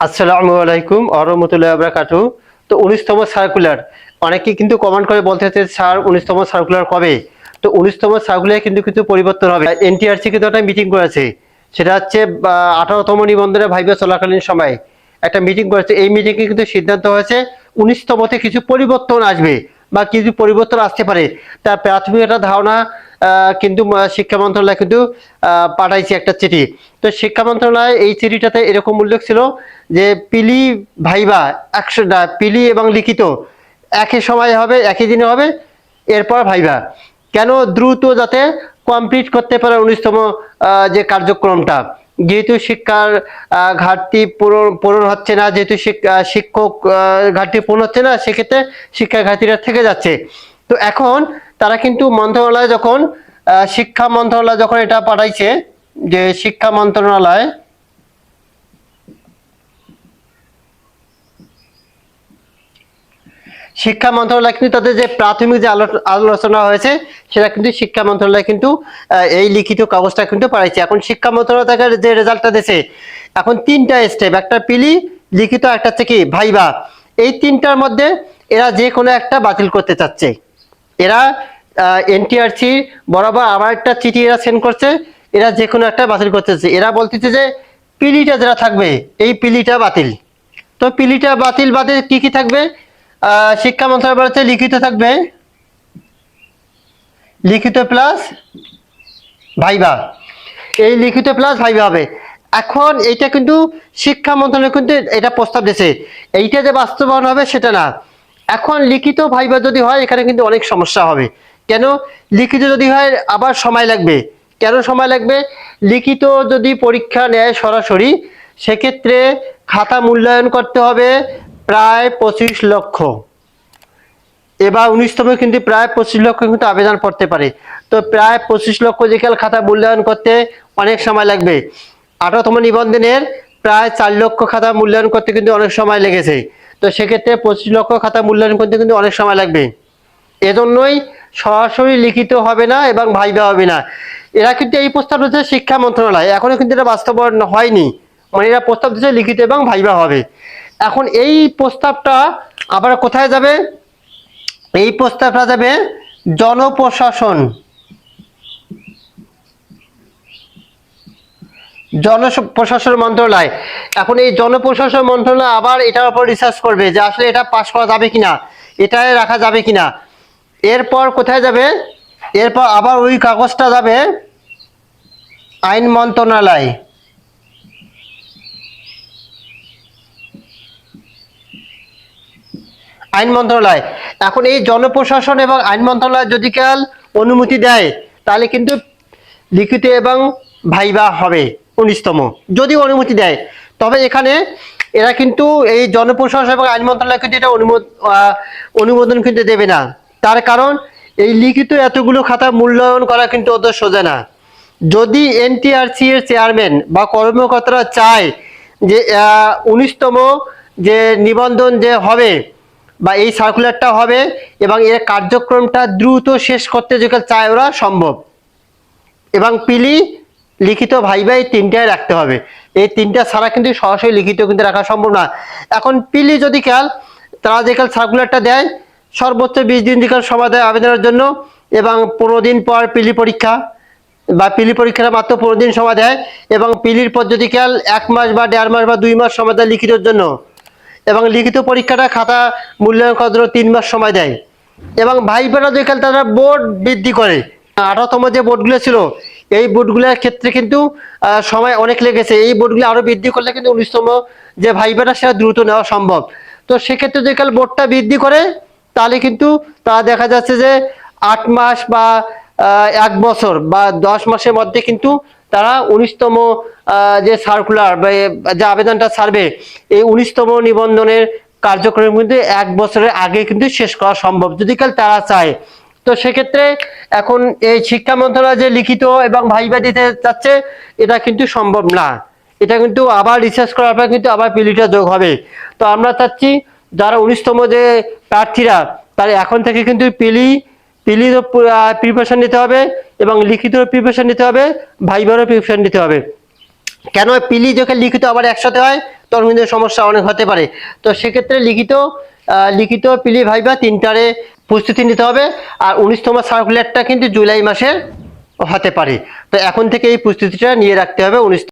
আসসালামু আলাইকুম আরহামতুল্লাহ আবরাকাতু তো উনিশতম সার্কুলার, অনেকে কিন্তু কমেন্ট করে বলতে হচ্ছে স্যার, উনিশতম সার্কুলার কবে? তো উনিশতম সার্কুলার কিন্তু কিছু পরিবর্তন হবে। এনটিআরসি কিন্তু একটা মিটিং করেছে। সেটা হচ্ছে আঠারোতম নিবন্ধনের ভাইবা চলাকালীন সময়। একটা মিটিং করেছে। এই মিটিংয়ে কিন্তু সিদ্ধান্ত হয়েছে, উনিশতমতে কিছু পরিবর্তন আসবে। বা কিছু পরিবর্তন আসতে পারে, তার প্রাথমিক একটা ধারণা কিন্তু শিক্ষা মন্ত্রণালয় কিন্তু পাঠাইছে একটা চিঠি। তো শিক্ষা মন্ত্রণালয় এই চিঠিটাতে এরকম উল্লেখ ছিল যে, পিলি ভাইবা, একশো পিলি এবং লিখিত একই সময় হবে, একই দিনে হবে, এরপর ভাইবা। কেন দ্রুত যাতে কমপ্লিট করতে পারে উনিশতম যে কার্যক্রমটা? যেহেতু শিক্ষার ঘাটতি পূরণ পূরণ হচ্ছে না, যেহেতু শিক- শিক্ষক ঘাটতি পূরণ হচ্ছে না, সেক্ষেত্রে শিক্ষা ঘাটতিটা থেকে যাচ্ছে। তো এখন তারা কিন্তু মন্ত্রণালয় যখন শিক্ষা মন্ত্রণালয় যখন এটা পাঠাইছে, যে শিক্ষা মন্ত্রণালয় শিক্ষা মন্ত্রণালয় কিন্তু তাদের যে প্রাথমিক যে আলো- আলোচনা হয়েছে, সেটা কিন্তু শিক্ষা মন্ত্রণালয় কিন্তু এই লিখিত কাগজটা কিন্তু পাঠাইছে এখন শিক্ষা মন্ত্রণালয় থেকে যে রেজাল্টটা দিয়েছে, এখন তিনটা স্টেপ একটা পিলি, লিখিত, একটা হচ্ছে কি, ভাইবা। এই তিনটার মধ্যে এরা যে কোনো একটা বাতিল করতে চাচ্ছে। এরা এনটিআরসি বরাবর আবার একটা চিঠি এরা সেন্ড করছে, এরা যে কোনো একটা বাতিল করতে করতেছে এরা বলতেছে যে, পিলিটা যারা থাকবে, এই পিলিটা বাতিল। তো পিলিটা বাতিল বাদে কি কি থাকবে? শিক্ষা মন্ত্রণালয় লিখিত থাকবে। লিখিত প্লাস ভাইবা এই লিখিত প্লাস ভাইবা হবে। এখন এইটা কিন্তু শিক্ষা মন্ত্রণালয় কিন্তু এটা প্রস্তাব দিয়েছে। এইটা যে বাস্তবায়ন হবে সেটা না। এখন লিখিত ভাইবা যদি হয়, এখানে কিন্তু অনেক সমস্যা হবে। কেন? লিখিত যদি হয়, আবার সময় লাগবে। কেন সময় লাগবে? লিখিত যদি পরীক্ষা নেয় সরাসরি, সেক্ষেত্রে খাতা মূল্যায়ন করতে হবে প্রায় পঁচিশ লক্ষ। এবার উনিশতম কিন্তু প্রায় পঁচিশ লক্ষ কিন্তু আবেদন করতে পারে। তো প্রায় পঁচিশ লক্ষ যেখানে খাতা মূল্যায়ন করতে অনেক সময় লাগবে। আঠারোতম নিবন্ধনের প্রায় চার লক্ষ খাতা মূল্যায়ন করতে কিন্তু অনেক সময় লেগেছে। তো সেক্ষেত্রে পঁচিশ লক্ষ খাতা মূল্যায়ন করতে কিন্তু অনেক সময় লাগবে। এজন্যই সরাসরি লিখিত হবে না এবং ভাইবা হবে না। এরা কিন্তু এই প্রস্তাব হচ্ছে শিক্ষা মন্ত্রণালয়। এখনও কিন্তু এটা বাস্তবায়ন হয়নি। মানে এরা প্রস্তাব দিচ্ছে লিখিত এবং ভাইবা হবে। এখন এই প্রস্তাবটা আবার কোথায় যাবে? এই প্রস্তাবটা যাবে জনপ্রশাসন। জনপ্রশাসন মন্ত্রণালয়। এখন এই জনপ্রশাসন মন্ত্রণালয় আবার এটার উপর রিসার্চ করবে যে আসলে এটা পাশ করা যাবে কিনা এটায় রাখা যাবে কিনা। এরপর কোথায় যাবে? এরপর আবার ওই কাগজটা যাবে আইন মন্ত্রণালয়। আইন মন্ত্রণালয়। এখন এই জনপ্রশাসন এবং আইন মন্ত্রণালয় যদি কাল অনুমতি দেয়, তাহলে কিন্তু লিখিত এবং ভাইবা হবে উনিশতম। যদি অনুমতি দেয়, তবে এখানে এরা কিন্তু এই জনপ্রশাসন এবং আইন মন্ত্রণালয় কিন্তু এটা অনুমোদ অনুমোদন কিন্তু দেবে না। তার কারণ এই লিখিত এতগুলো খাতা মূল্যায়ন করা কিন্তু ওদের সোজা না। যদি এনটিআরসি এর চেয়ারম্যান বা কর্মকর্তারা চায় যে উনিশতম যে নিবন্ধন যে হবে বা এই সার্কুলারটা হবে এবং এর কার্যক্রমটা দ্রুত শেষ করতে যেগুলো চায় ওরা সম্ভব। এবং পিলি লিখিত ভাই এই তিনটায় রাখতে হবে। এই তিনটা ছাড়া কিন্তু সরাসরি লিখিত কিন্তু রাখা সম্ভব না। এখন পিলি যদি কাল তারা যে কাল সার্কুলারটা দেয়, সর্বোচ্চ বিশ দিন যে কাল সময় দেয় আবেদনের জন্য এবং পনেরো দিন পর পিলি পরীক্ষা বা পিলি পরীক্ষাটা মাত্র পনেরো দিন সময় দেয় এবং পিলির পর যদি কাল এক মাস বা দেড় মাস বা দুই মাস সময় দেয় লিখিতর জন্য। এবং লিখিত পরীক্ষাটা খাতা মূল্যায়ন করার জন্য তিন মাস সময় দেয়। এবং ভাইবেরা যেখানে তারা বোর্ড বৃদ্ধি করে। আঠারোতম যে বোর্ডগুলো ছিল, এই বোর্ডগুলোর ক্ষেত্রে কিন্তু সময় অনেক লেগেছে। এই বোর্ডগুলো আরও বৃদ্ধি করলে কিন্তু উনিশতম যে ভাইবেরা সেটা দ্রুত নেওয়া সম্ভব। তো সেক্ষেত্রে যদি কাল বোর্ডটা বৃদ্ধি করে, তাহলে কিন্তু তা দেখা যাচ্ছে যে আট মাস বা এক বছর বা দশ মাসের মধ্যে কিন্তু তারা উনিশতম যে সার্কুলার বা যে আবেদনটা ছাড়বে এই উনিশতম নিবন্ধনের কার্যক্রম কিন্তু এক বছরের আগে কিন্তু শেষ করা সম্ভব। যদি কাল তারা চায়, তো সেক্ষেত্রে এখন এই শিক্ষা মন্ত্রণালয় যে লিখিত এবং ভাইবা দিতে চাচ্ছে, এটা কিন্তু সম্ভব না। এটা কিন্তু আবার রিসার্চ করার পর কিন্তু আবার পিলিটা যোগ হবে। তো আমরা চাচ্ছি যারা উনিশতম যে প্রার্থীরা, তারা এখন থেকে কিন্তু পিলি পিলিরও প্রিপারেশন নিতে হবে। এবং লিখিত প্রিপারেশন নিতে হবে ভাইবারও প্রিপারেশন নিতে হবে। কেন পিলি যখন লিখিত আবার একসাথে হয়, তখন কিন্তু সমস্যা অনেক হতে পারে। তো সেক্ষেত্রে লিখিত লিখিত পিলি ভাইবা তিনটারে প্রস্তুতি নিতে হবে। আর উনিশতম সার্কুলারটা কিন্তু জুলাই মাসের হতে পারে। তো এখন থেকে এই প্রস্তুতিটা নিয়ে রাখতে হবে উনিশ